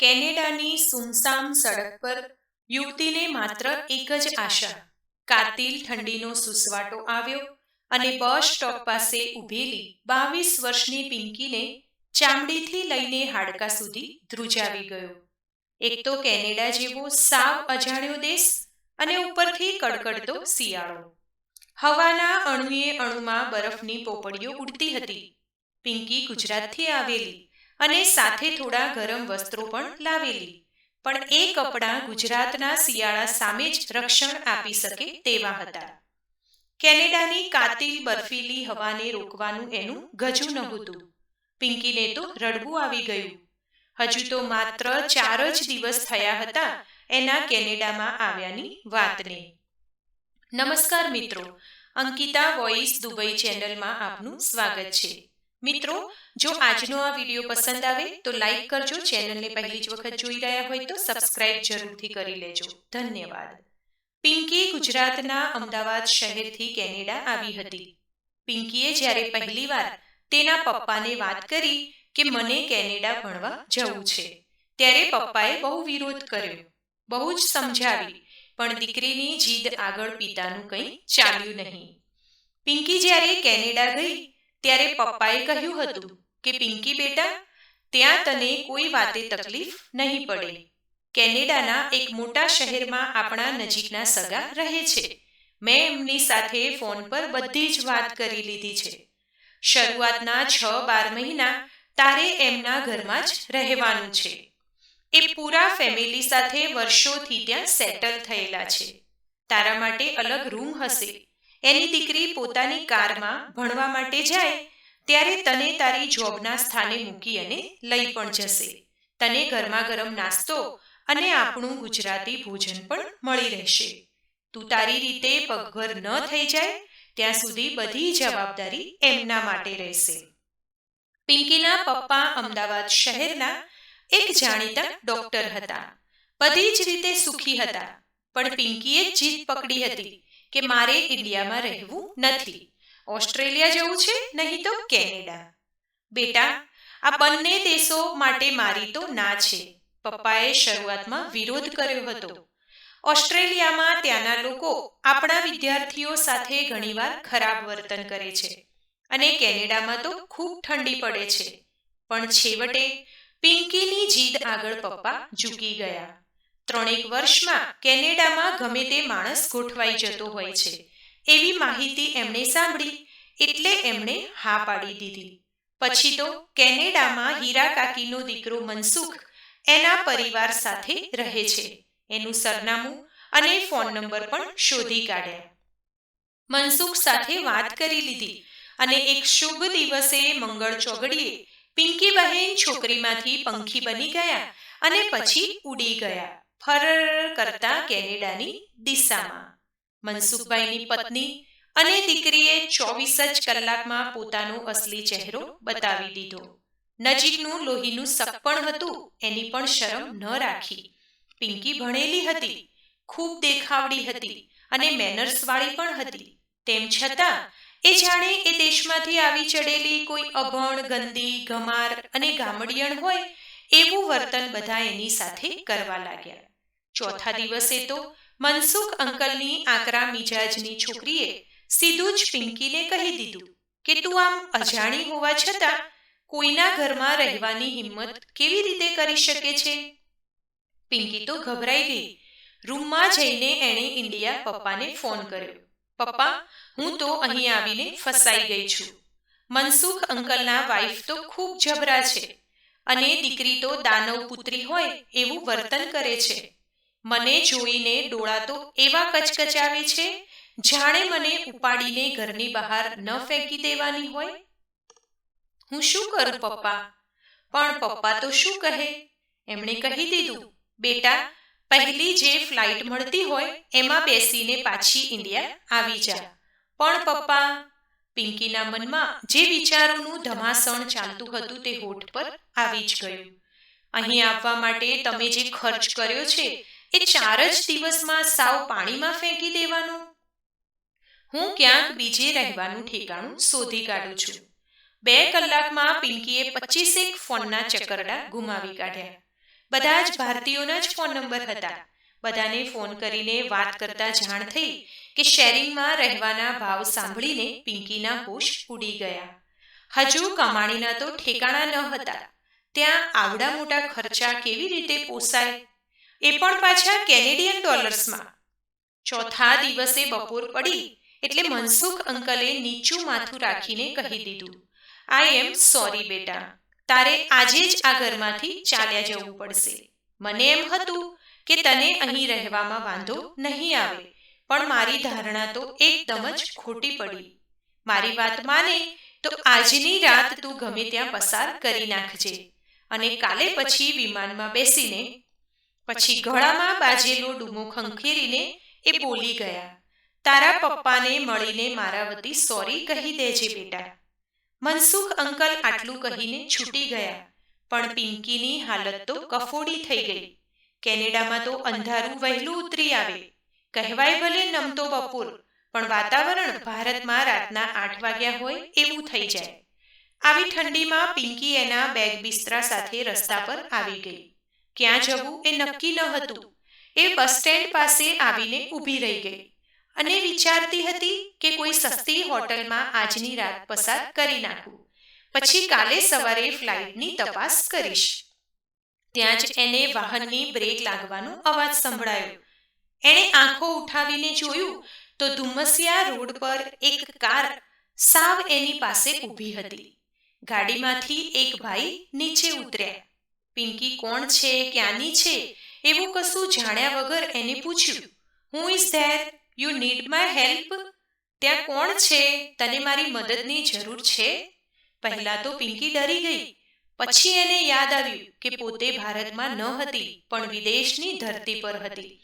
કેનેડાની સુમસામ સડક પર યુવતીને માત્ર એક જ આશા, કાતિલ ઠંડીનો સુસવાટો આવ્યો અને બસ સ્ટોપ પાસે ઊભેલી બાવીસ વર્ષની પિંકીને ચામડીથી લઈને હાડકા સુધી ધ્રુજાવી ગયો. એક તો કેનેડા જેવો સાવ અજાણ્યો દેશ અને ઉપરથી કડકડતો શિયાળો. હવાના અણુએ અણુમાં બરફની પોપડીઓ ઉડતી હતી. પિંકી ગુજરાતથી આવેલી અને સાથે થોડા ગરમ વસ્ત્રો પણ લાવેલી. પણ એ કપડાં ગુજરાતના શિયાળા સામે જ રક્ષણ આપી શકે તેવા હતા. કેનેડાની કાતિલ બર્ફીલી હવાને રોકવાનું એનું ગજુ નહોતું. પિંકીને તો રડવું આવી ગયું. હજુ તો માત્ર ચાર જ દિવસ થયા હતા એના કેનેડામાં આવ્યાની વાતને. નમસ્કાર મિત્રો, અંકિતા વોઇસ દુબઈ ચેનલમાં આપનું સ્વાગત છે. મિત્રો જો આજનો આ વીડિયો પસંદ આવે તો લાઈક કરજો ચેનલને પહેલી જ વખત જોઈ રહ્યા હોય તો સબસ્ક્રાઇબ જરૂરથી કરી લેજો. ધન્યવાદ. પિંકી ગુજરાતના અમદાવાદ શહેરથી કેનેડા આવી હતી. પિંકીએ જ્યારે પહેલીવાર તેના પપ્પાને વાત કરી કે મને કેનેડા ભણવા જવું છે ત્યારે પપ્પાએ બહુ વિરોધ કર્યો. બહુ જ સમજાવી પણ દીકરીની જીદ આગળ પિતાનું કંઈ ચાલ્યું નહીં. પિંકી જ્યારે કેનેડા ગઈ ત્યારે પપ્પાએ કહ્યું હતું કે, પિંકી બેટા, ત્યાં તને કોઈ વાતે તકલીફ નહીં પડે. કેનેડાના એક મોટા શહેરમાં આપણા નજીકના સગા રહે છે. મેં એમની સાથે ફોન પર બધી જ વાત કરી લીધી છે. શરૂઆતના છ બાર મહિના તારે એમના ઘરમાં જ રહેવાનું છે. એ પૂરા ફેમિલી સાથે વર્ષોથી ત્યાં સેટલ થયેલા છે. તારા માટે અલગ રૂમ હશે. એની દીકરી પોતાની કારમાં ભણવા માટે જાય, ત્યારે તને તારી જોબના સ્થાને મૂકી અને લઈ પણ જશે. તને ગરમા ગરમ નાસ્તો અને આપણું ગુજરાતી ભોજન પણ મળી રહેશે. તું તારી રીતે પગભર ન થઈ જાય, ત્યાં સુધી બધી જવાબદારી એમના માટે રહેશે. પિંકીના પપ્પા અમદાવાદ શહેરના એક જાણીતા ડોક્ટર હતા. બધી જ રીતે સુખી હતા, પણ પિંકીએ જીત પકડી હતી કે મારે ઇન્ડિયામાં રહેવું નથી. ઓસ્ટ્રેલિયા જવું છે, નહીં તો કેનેડા. બેટા, આ બંને દેશો માટે મારી તો ના છે. પપ્પાએ શરૂઆતમાં વિરોધ કર્યો હતો. ઓસ્ટ્રેલિયામાં ત્યાંના લોકો આપણા વિદ્યાર્થીઓ સાથે ઘણીવાર ખરાબ વર્તન કરે છે અને કેનેડામાં તો ખૂબ ઠંડી પડે છે. પણ છેવટે પિંકીની જીદ આગળ પપ્પા ઝૂકી ગયા. ત્રણેક વર્ષમાં કેનેડામાં ગમે તે માણસ ગોઠવાઈ જતો હોય છે. એવી માહિતી એમણે સાંભળી એટલે એમણે હા પાડી દીધી. પછી તો કેનેડામાં હીરા કાકીનો દીકરો મનસુખ એના પરિવાર સાથે રહે છે. એનું સરનામું અને ફોન નંબર પણ શોધી કાઢ્યા. મનસુખ સાથે વાત કરી લીધી અને એક શુભ દિવસે મંગળ ચોગડીએ પિંકી બહેન છોકરીમાંથી પંખી બની ગયા અને પછી ઉડી ગયા. ફર કરતા કેનેડાની દિશામાં. મનસુખભાઈની પત્ની અને દીકરીએ ચોવીસ જ કલાકમાં પોતાનો અસલી ચહેરો બતાવી દીધો. નજીકનું લોહીનું સપણ હતું, એની પણ શરમ ન રાખી. પિંકી ભણેલી હતી, ખૂબ દેખાવડી હતી અને મેનર્સવાળી પણ હતી. તેમ છતાં, એ જાણે એ દેશમાંથી આવી ચડેલી કોઈ અભણ, ગંદી, ગમાર અને ગામડિયણ હોય, એવું વર્તન બધા એની સાથે કરવા લાગ્યા. ચોથા દિવસે તો મનસુખ અંકલની આકરા મિજાજની છોકરીએ સીધું જ પિંકીને કહી દીધું કે તું આમ અજાણી હોવા છતાં કોઈના ઘરમાં રહેવાની હિંમત કેવી રીતે કરી શકે છે? પિંકી તો ગભરાઈ ગઈ. રૂમમાં જઈને એણે ઇન્ડિયા પપ્પાને ફોન કર્યો. પપ્પા હું તો અહીં આવીને ફસાઈ ગઈ છું. મનસુખ અંકલના વાઈફ તો ખૂબ જબરા છે અને દીકરી તો દાનવ પુત્રી હોય એવું વર્તન કરે છે. મને જોઈને ડોળા એવા કચકચાવે છે, જાણે મને ઉપાડીને ઘરની બહાર ન ફેંકી દેવાની હોય? હું શું કરું પપ્પા? પણ પપ્પા તો શું કહે? એમણે કહી દીધું, બેટા, પહેલી જે ફ્લાઇટ મળતી હોય, એમાં બેસીને પાછી ઇન્ડિયા આવી જા. પણ પપ્પા, પિંકીના મનમાં જે વિચારોનું ધમાસણ ચાલતું હતું તે હોઠ પર આવી જ ગયું. અહીં આવવા માટે તમે જે ખર્ચ કર્યો છે એ ચાર જ દિવસમાં સાવ પાણીમાં ફેંકી દેવાનું. હું ક્યાંક બીજે રહેવાનું ઠેકાણું શોધી કાઢું છું. બે કલાકમાં પિંકીએ પચીસેક ફોનના ચક્કરડા ગુમાવી કાઢ્યા. બધા જ ભારતીયોના જ ફોન નંબર હતા. બધાને ફોન કરીને વાત કરતા જાણ થઈ કે શેરિંગમાં રહેવાના ભાવ સાંભળીને પિંકીના હોશ ઉડી ગયા. હજુ કમાણીના તો ઠેકાણા ન હતા. ત્યાં આવડા મોટા ખર્ચા કેવી રીતે પોસાય? એ પણ પાછા કેનેડિયન ડોલર્સમાં. ચોથા દિવસે બપોર પડી એટલે મનસુખ અંકલે નીચું માથું રાખીને કહી દીધું આઈ એમ સોરી બેટા. તારે આજે જ આ ઘરમાંથી ચાલ્યા જવું પડશે. મને એમ હતું કે તને અહીં રહેવામાં વાંધો નહીં આવે, પણ મારી ધારણા તો એકદમ જ ખોટી પડી. મારી વાત માને તો આજની રાત તું ગમે ત્યાં પસાર કરી નાખજે અને કાલે પછી વિમાનમાં બેસીને પછી ગળામાં બાજેલો ડૂમો ખંખેરીને એ બોલી ગયા, તારા પપ્પાને મળીને મારા વતી સોરી કહી દેજે બેટા. મનસુખ અંકલ આટલું કહીને છૂટી ગયા, પણ પિંકીની હાલત તો કફોડી થઈ ગઈ. કેનેડામાં તો અંધારું વહેલું ઉતરી આવે. કહેવાય ભલે નમતો બપોર, પણ વાતાવરણ ભારતમાં રાતના આઠ વાગ્યા હોય એવું થઈ જાય. આવી ઠંડીમાં પિંકી એના બેગ બિસ્તરા સાથે રસ્તા પર આવી ગઈ. ક્યાં જવું એ નક્કી ન હતું. એ બસ સ્ટેન્ડ પાસે આવીને ઊભી રહી ગઈ અને વિચારતી હતી કે કોઈ સસ્તી હોટલમાં આજની રાત પસાર કરી નાખું. પછી કાલે સવારે ફ્લાઇટની તપાસ કરીશ. ત્યાં જ એને વાહનની બ્રેક લાગવાનો અવાજ સંભળાયો. એણે આંખો ઉઠાવીને જોયું તો ધુમ્મસિયા રોડ પર એક કાર સાવ એની પાસે ઊભી હતી. ગાડીમાંથી એક ભાઈ નીચે ઉતર્યા. પિંકી કોણ છે, ક્યાંની છે, એવું કશું જાણ્યા વગર એને પૂછ્યું. Who is there? You need my help? ત્યાં કોણ છે? તને મારી મદદની જરૂર છે? પહેલા તો પિંકી ડરી ગઈ. પછી એને યાદ આવ્યું કે પોતે ભારતમાં ન હતી, પણ વિદેશની ધરતી પર હતી.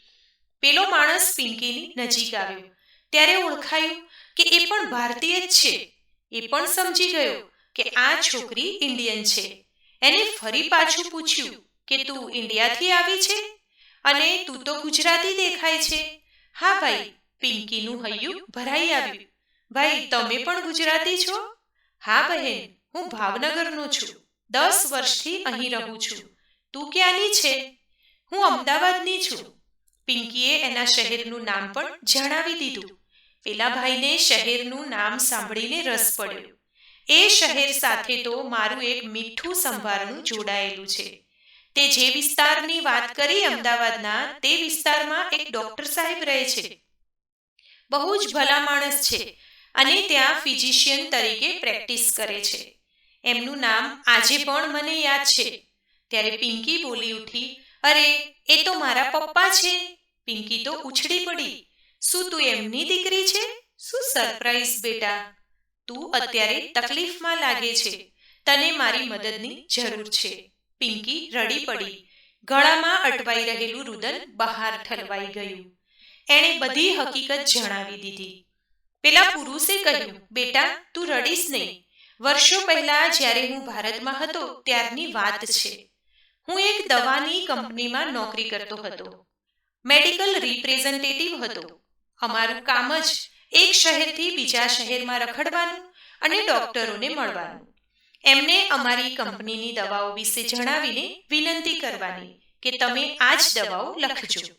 પેલો માણસ પિંકીની નજીક આવ્યો. ત્યારે ઓળખાયું કે એ પણ ભારતીય જ છે. એ પણ સમજી ગયો કે આ છોકરી ઇન્ડિયન છે. એને ફરી પાછું પૂછ્યું કે તું ઇન્ડિયાથી આવી છે? અને તું તો ગુજરાતી દેખાય છે. હા ભાઈ, પિંકીનું હૈયું ભરાઈ આવ્યું. ભાઈ, તમે પણ ગુજરાતી છો? હા બહેન, હું ભાવનગરનો છું. દસ વર્ષથી અહીં રહું છું. તું ક્યાંની છે? હું અમદાવાદની છું. પિંકીએ એના શહેરનું નામ પણ જણાવી દીધું. પેલા ભાઈને શહેરનું નામ સાંભળીને રસ પડ્યો. એ શહેર સાથે તો મારું એક મીઠું સંભારણું જોડાયેલું છે. તે જે વિસ્તારની વાત કરી અમદાવાદના, તે વિસ્તારમાં એક ડોક્ટર સાહેબ રહે છે. બહુ જ ભલા માણસ છે અને ત્યાં ફિઝિશિયન તરીકે પ્રેક્ટિસ કરે છે. એમનું નામ આજે પણ મને યાદ છે. ત્યારે પિંકી બોલી ઉઠી, અરે, એ તો મારા પપ્પા છે. પિંકી તો ઉછળી પડી. શું તું એમની દીકરી છે? શું સરપ્રાઈઝ બેટા? તું અત્યારે તકલીફમાં લાગે છે. તને મારી મદદની જરૂર છે. પિંકી રડી પડી. ગળામાં અટવાઈ રહેલું રુદન બહાર ઠલવાઈ ગયું. એણે બધી હકીકત જણાવી દીધી. પેલા પુરુષે કહ્યું બેટા તું રડીશ નહીં. વર્ષો પહેલા જ્યારે હું ભારતમાં હતો ત્યારની વાત છે. હું એક દવાની કંપનીમાં નોકરી કરતો હતો. મેડિકલ રિપ્રેઝેન્ટેટિવ હતો. અમારું કામ જ એક શહેરથી બીજા શહેરમાં રખડવાનું અને ડોક્ટરોને મળવાનું. એમને અમારી કંપનીની દવાઓ વિશે જણાવીને વિનંતી કરવાની કે તમે આ જ દવાઓ લખજો.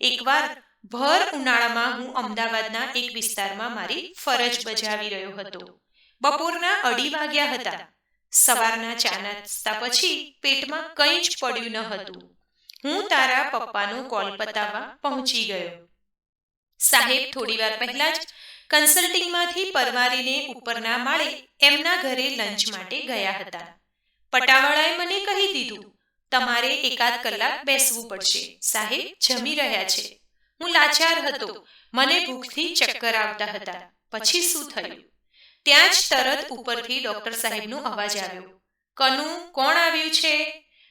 એકવાર ભર ઉનાળામાં હું અમદાવાદના એક વિસ્તારમાં મારી ફરજ બજાવી રહ્યો હતો. બપોરના અઢી વાગ્યા હતા. સવારના ચા નાસ્તા પછી પેટમાં કંઈ જ પડ્યું ન હતું. હું તારા પપ્પાનો કોલ પતાવવા પહોંચી ગયો. સાહેબ થોડીવાર પહેલા જ કન્સલ્ટિંગમાંથી પરવારીને ઉપરના માળે એમના ઘરે લંચ માટે ગયા હતા. પટાવાળાએ મને કહી દીધું, તમારે એકાદ કલાક બેસવું પડશે, સાહેબ, જમી રહ્યા છે. હું લાચાર હતો, મને ભૂખથી ચક્કર આવતા હતા. પછી શું થયું? ત્યાં જ તરત ઉપરથી ડોક્ટર સાહેબનો અવાજ આવ્યો, કનુ, કોણ આવ્યું છે?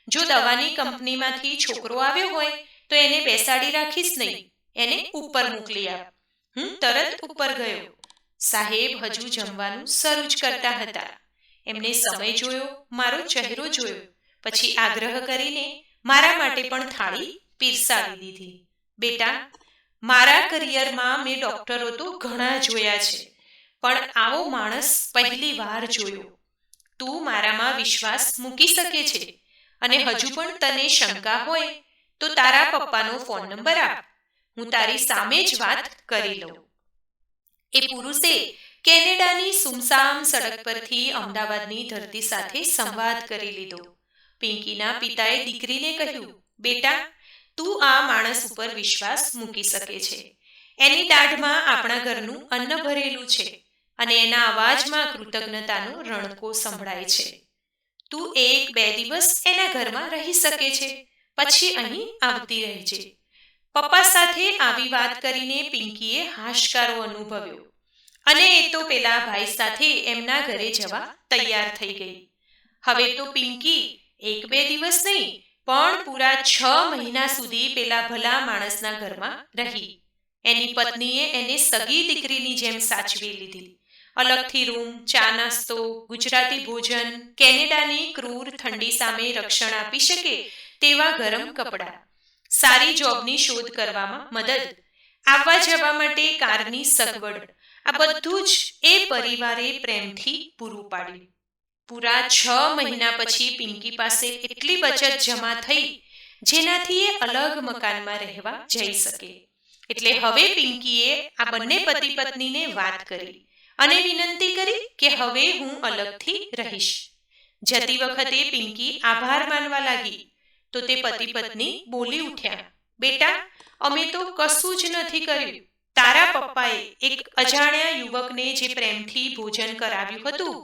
જો દવાની કંપનીમાંથી છોકરો આવ્યો હોય, તો એને બેસાડી રાખીશ નહીં. એને ઉપર મોકલી આપ. હું તરત ઉપર ગયો. સાહેબ હજુ જમવાનું શરૂ જ કરતા હતા. એમને સમય જોયો મારો ચહેરો જોયો. પછી આગ્રહ કરીને મારા માટે પણ થાળી પીરસાવી દીધી. બેટા મારા કરિયરમાં મેં ડોક્ટરો તો ઘણા જોયા છે. પણ આવો માણસ પહેલી વાર જોયો. તું મારામાં વિશ્વાસ મૂકી શકે છે. અને હજુ પણ તને શંકા હોય તો તારા પપ્પાનો ફોન નંબર આપ. હું તારી સામે જ વાત કરી લઉં. એ પુરુષે કેનેડાની સુમસામ સડક પરથી અમદાવાદની ધરતી સાથે સંવાદ કરી લીધો. પિંકીના પિતાએ દીકરીને કહ્યું, બેટા, તું આ માણસ ઉપર વિશ્વાસ મૂકી શકે છે. એની દાઢમાં આપણા ઘરનું અન્ન ભરેલું છે અને એના અવાજમાં કૃતજ્ઞતાનો રણકો સંભળાય છે. તું એક બે દિવસ એના ઘરમાં રહી શકે છે, પછી અહીં આવતી રહેજે. પપ્પા સાથે આવી વાત કરીને પિંકીએ હાશકારો અનુભવ્યો. અને એ તો પેલા ભાઈ સાથે એમના ઘરે જવા તૈયાર થઈ ગઈ. હવે તો પિંકી એક બે દિવસ નહીં, પણ પૂરા છ મહિના સુધી પેલા ભલા માણસના ઘરમાં રહી. એની પત્નીએ એને સગી દીકરીની જેમ સાચવી લીધી. અલગથી રૂમ, ચા નાસ્તો, ગુજરાતી ભોજન, કેનેડાની ક્રૂર ઠંડી સામે રક્ષણ આપી શકે તેવા ગરમ કપડાં. સારી જોબની શોધ કરવામાં મદદ. આવવા જવા માટે કારની સગવડ. આ બધું જ એ પરિવારે પ્રેમથી પૂરું પાડ્યું. પૂરા છ મહિના પછી પિંકી પાસે એટલી બચત જમા થઈ, જેનાથી એ અલગ મકાનમાં રહેવા જઈ શકે. એટલે હવે પિંકીએ આ બંને પતિ પત્નીને વાત કરી અને વિનંતી કરી કે હવે હું અલગથી રહીશ. જતી વખતે પિંકી આભાર માનવા લાગી. તો તે પતિ પત્ની બોલી ઉઠ્યા, બેટા, અમે તો કશું જ નથી કર્યું. તારા પપ્પાએ એક અજાણ્યા યુવકને જે પ્રેમથી ભોજન કરાવ્યું હતું,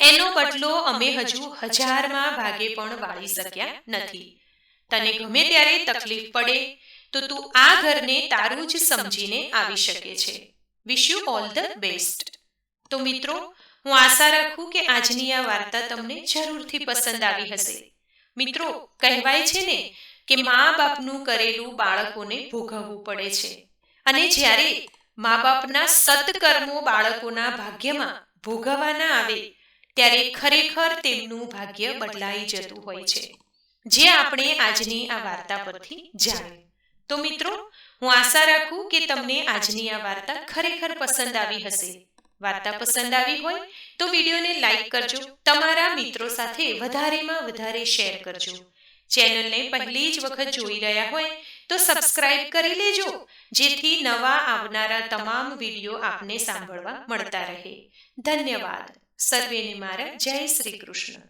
એનો બદલો અમે હજુ હજારમાં ભાગે પણ વાળી શક્યા નથી. તને ગમે ત્યારે તકલીફ પડે, તો તું આ ઘરને તારું જ સમજીને આવી શકે છે. Wish you all the best તો મિત્રો, હું આશા રાખું કે આજની આ વાર્તા તમને જરૂરથી પસંદ આવી હશે. મિત્રો કહેવાય છે ને કે મા બાપનું કરેલું બાળકોને ભોગવવું પડે છે. અને જ્યારે મા બાપના સત્કર્મો બાળકોના ભાગ્યમાં ભોગવવાના આવે ત્યારે ખરેખર તેમનું ભાગ્ય બદલાઈ જતું હોય છે. જે આપણે આજની આ વાર્તા પરથી જાણ્યું. તો મિત્રો હું આશા રાખું કે તમને આજની આ વાર્તા ખરેખર પસંદ આવી હશે. વાર્તા પસંદ આવી હોય તો વિડીયોને લાઈક કરજો, તમારા મિત્રો સાથે વધારેમાં વધારે શેર કરજો. ચેનલને પહેલી જ વખત જોઈ રહ્યા હોય તો સબસ્ક્રાઇબ કરી લેજો, જેથી નવા આવનારા તમામ વીડિયો આપને સાંભળવા મળતા રહે. ધન્યવાદ. સર્વેને મારા જય શ્રી કૃષ્ણ.